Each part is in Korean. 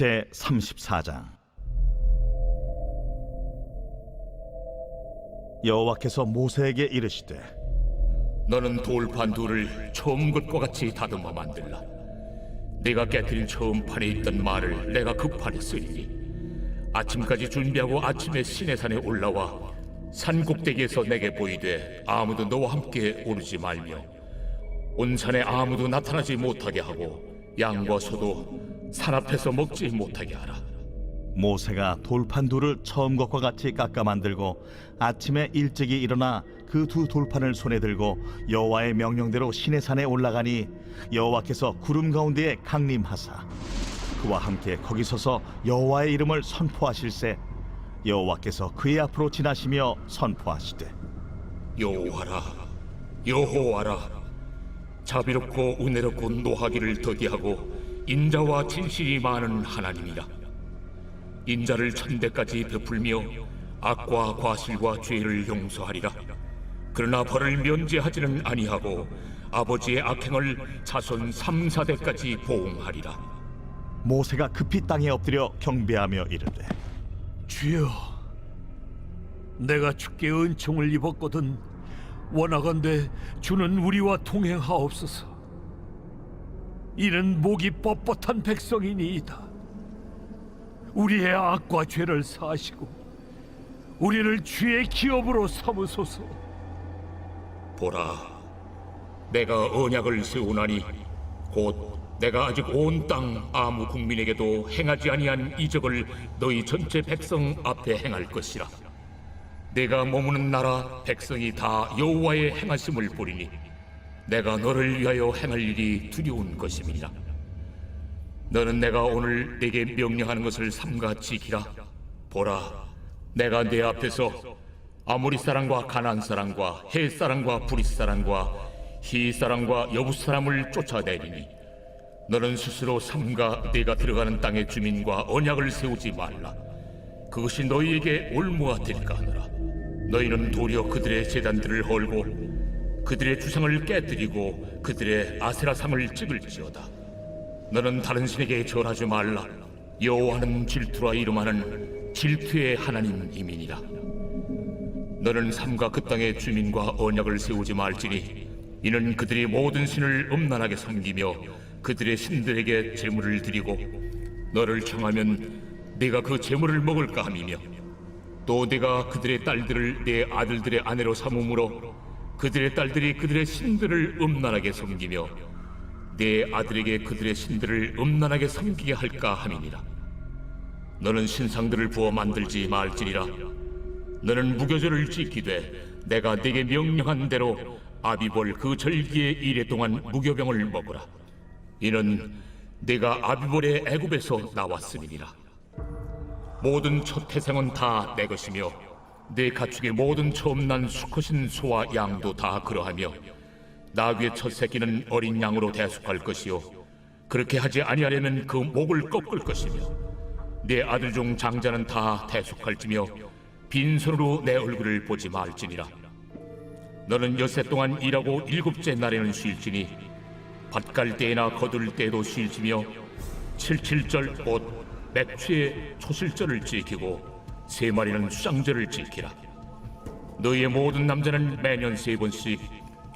제 34장 여호와께서 모세에게 이르시되 너는 돌판 둘을 처음 것과 같이 다듬어 만들라. 네가 깨뜨린 처음 판에 있던 말을 내가 그 판에 쓰리니 아침까지 준비하고 아침에 시내산에 올라와 산 꼭대기에서 내게 보이되 아무도 너와 함께 오르지 말며 온 산에 아무도 나타나지 못하게 하고 양과 소도 산 앞에서 먹지 못하게 하라. 모세가 돌판 둘을 처음 것과 같이 깎아 만들고 아침에 일찍이 일어나 그 두 돌판을 손에 들고 여호와의 명령대로 시내산에 올라가니 여호와께서 구름 가운데에 강림하사 그와 함께 거기 서서 여호와의 이름을 선포하실세 여호와께서 그의 앞으로 지나시며 선포하시되 여호와라 여호와라 자비롭고 은혜롭고 노하기를 더디하고 인자와 진실이 많은 하나님이라. 인자를 천대까지 베풀며 악과 과실과 죄를 용서하리라. 그러나 벌을 면제하지는 아니하고 아버지의 악행을 자손 3, 4대까지 보응하리라. 모세가 급히 땅에 엎드려 경배하며 이르되 주여, 내가 주께 은총을 입었거든 원하건대 주는 우리와 동행하옵소서. 이는 목이 뻣뻣한 백성이니이다. 우리의 악과 죄를 사하시고 우리를 주의 기업으로 삼으소서. 보라, 내가 언약을 세우나니 곧 내가 아직 온 땅 아무 국민에게도 행하지 아니한 이적을 너희 전체 백성 앞에 행할 것이라. 내가 머무는 나라 백성이 다 여호와의 행하심을 보리니 내가 너를 위하여 행할 일이 두려운 것임이라. 너는 내가 오늘 내게 명령하는 것을 삼가 지키라. 보라, 내가 내 앞에서 아모리 사람과 가난 사람과 헬 사람과 브릿 사람과 히 사람과 여부 사람을 쫓아내리니 너는 스스로 삼가 내가 들어가는 땅의 주민과 언약을 세우지 말라. 그것이 너희에게 올무가 될까 하노라. 너희는 도리어 그들의 재단들을 헐고 그들의 주상을 깨뜨리고 그들의 아세라상을 찍을지어다. 너는 다른 신에게 절하지 말라. 여호와는 질투라 이름하는 질투의 하나님이니라. 너는 삼가 그 땅의 주민과 언약을 세우지 말지니 이는 그들이 모든 신을 음란하게 섬기며 그들의 신들에게 제물을 드리고 너를 청하면 네가 그 제물을 먹을까 함이며 또 네가 그들의 딸들을 내 아들들의 아내로 삼음으로 그들의 딸들이 그들의 신들을 음란하게 섬기며 내 아들에게 그들의 신들을 음란하게 섬기게 할까 함이니라 너는 신상들을 부어 만들지 말지니라 너는 무교절을 지키되 내가 네게 명령한 대로 아비볼 그 절기의 일해 동안 무교병을 먹으라. 이는 네가 아비볼의 애굽에서 나왔음이니라. 모든 첫 태생은 다 내 것이며 내 가축의 모든 처음 난 수컷인 소와 양도 다 그러하며 나귀의 첫 새끼는 어린 양으로 대속할 것이요 그렇게 하지 아니하려면 그 목을 꺾을 것이며 내 아들 중 장자는 다 대속할지며 빈손으로 내 얼굴을 보지 말지니라. 너는 여세 동안 일하고 일곱째 날에는 쉴지니 밭갈 때나 거둘 때도 쉴지며 칠칠절 곧 맥추의 초실절을 지키고 세 마리는 수장절을 지키라. 너희의 모든 남자는 매년 세 번씩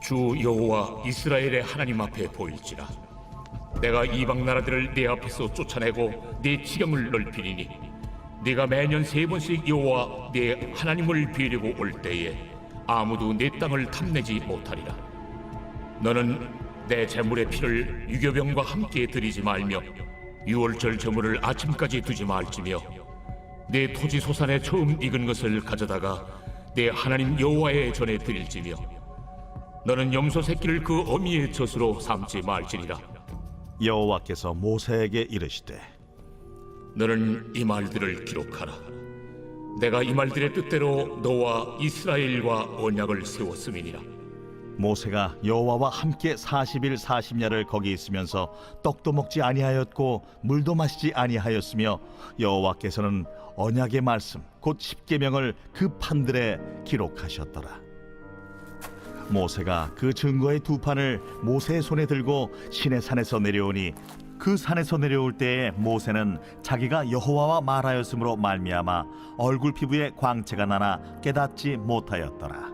주 여호와 이스라엘의 하나님 앞에 보일지라. 내가 이방 나라들을 내 앞에서 쫓아내고 내 지경을 넓히리니 네가 매년 세 번씩 여호와 내 하나님을 비리고 올 때에 아무도 내 땅을 탐내지 못하리라. 너는 내 재물의 피를 유교병과 함께 드리지 말며 유월절 제물을 아침까지 두지 말지며 내 토지 소산에 처음 익은 것을 가져다가 내 하나님 여호와의 전에 드릴지며 너는 염소 새끼를 그 어미의 젖으로 삼지 말지니라. 여호와께서 모세에게 이르시되 너는 이 말들을 기록하라. 내가 이 말들의 뜻대로 너와 이스라엘과 언약을 세웠음이니라. 모세가 여호와와 함께 40일 40야를 거기 있으면서 떡도 먹지 아니하였고 물도 마시지 아니하였으며 여호와께서는 언약의 말씀 곧 십계명을 그 판들에 기록하셨더라. 모세가 그 증거의 두 판을 모세의 손에 들고 시내 산에서 내려오니 그 산에서 내려올 때에 모세는 자기가 여호와와 말하였으므로 말미암아 얼굴 피부에 광채가 나나 깨닫지 못하였더라.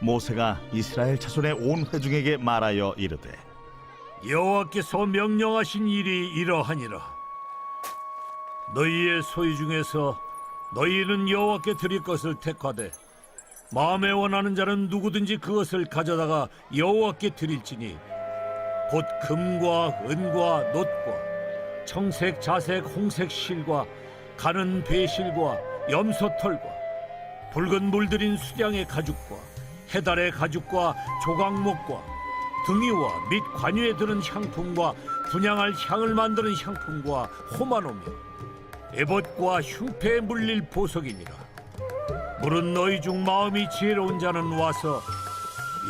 모세가 이스라엘 자손의 온 회중에게 말하여 이르되 여호와께서 명령하신 일이 이러하니라. 너희의 소유 중에서 너희는 여호와께 드릴 것을 택하되 마음에 원하는 자는 누구든지 그것을 가져다가 여호와께 드릴지니 곧 금과 은과 놋과 청색 자색 홍색 실과 가는 배실과 염소털과 붉은 물들인 수량의 가죽과 해달의 가죽과 조각목과 등이와 및 관유에 드는 향품과 분양할 향을 만드는 향품과 호마노며 에봇과 흉패에 물릴 보석이니라. 물은 너희 중 마음이 지혜로운 자는 와서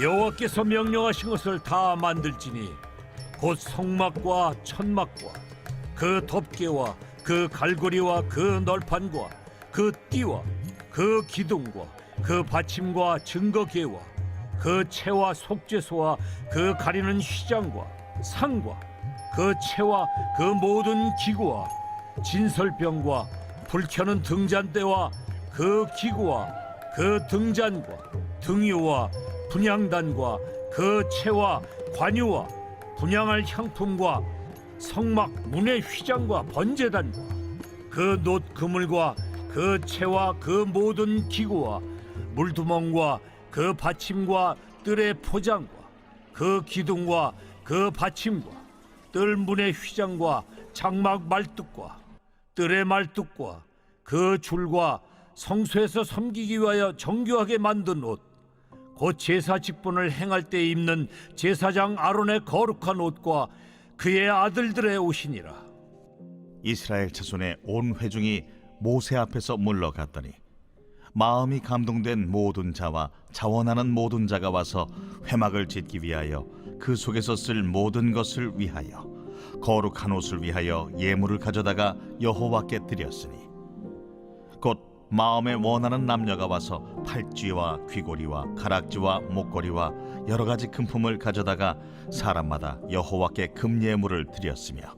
여호와께서 명령하신 것을 다 만들지니 곧 성막과 천막과 그 덮개와 그 갈고리와 그 널판과 그 띠와 그 기둥과 그 받침과 증거계와 그 채와 속죄소와 그 가리는 휘장과 상과 그 채와 그 모든 기구와 진설병과 불켜는 등잔대와 그 기구와 그 등잔과 등유와 분양단과 그 채와 관유와 분양할 향품과 성막 문의 휘장과 번제단과 그 놋 그물과 그 채와 그 모든 기구와 물두멍과 그 받침과 뜰의 포장과 그 기둥과 그 받침과 뜰 문의 휘장과 장막 말뚝과 뜰의 말뚝과 그 줄과 성소에서 섬기기 위하여 정교하게 만든 옷, 곧 제사 직분을 행할 때 입는 제사장 아론의 거룩한 옷과 그의 아들들의 옷이니라. 이스라엘 자손의 온 회중이 모세 앞에서 물러갔더니 마음이 감동된 모든 자와 자원하는 모든 자가 와서 회막을 짓기 위하여 그 속에서 쓸 모든 것을 위하여 거룩한 옷을 위하여 예물을 가져다가 여호와께 드렸으니 곧 마음에 원하는 남녀가 와서 팔찌와 귀고리와 가락지와 목걸이와 여러 가지 금품을 가져다가 사람마다 여호와께 금 예물을 드렸으며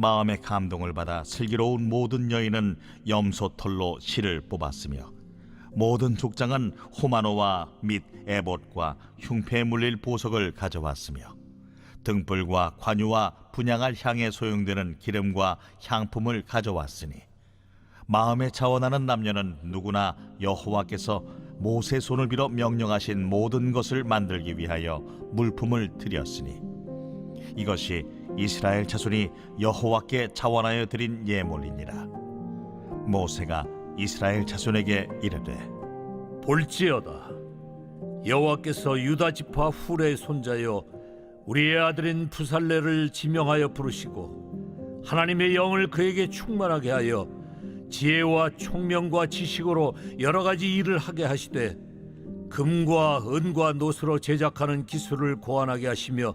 마음의 감동을 받아 슬기로운 모든 여인은 염소털로 실을 뽑았으며 모든 족장은 호마노와 및 에봇과 흉패에 물릴 보석을 가져왔으며 등불과 관유와 분양할 향에 소용되는 기름과 향품을 가져왔으니 마음에 자원하는 남녀는 누구나 여호와께서 모세 손을 빌어 명령하신 모든 것을 만들기 위하여 물품을 드렸으니 이것이 이스라엘 자손이 여호와께 자원하여 드린 예물이니라. 모세가 이스라엘 자손에게 이르되 볼지어다. 여호와께서 유다 지파 훌의 손자여 우리의 아들인 부살레를 지명하여 부르시고 하나님의 영을 그에게 충만하게 하여 지혜와 총명과 지식으로 여러 가지 일을 하게 하시되 금과 은과 노스로 제작하는 기술을 고안하게 하시며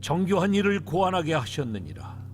정교한 일을 고안하게 하셨느니라.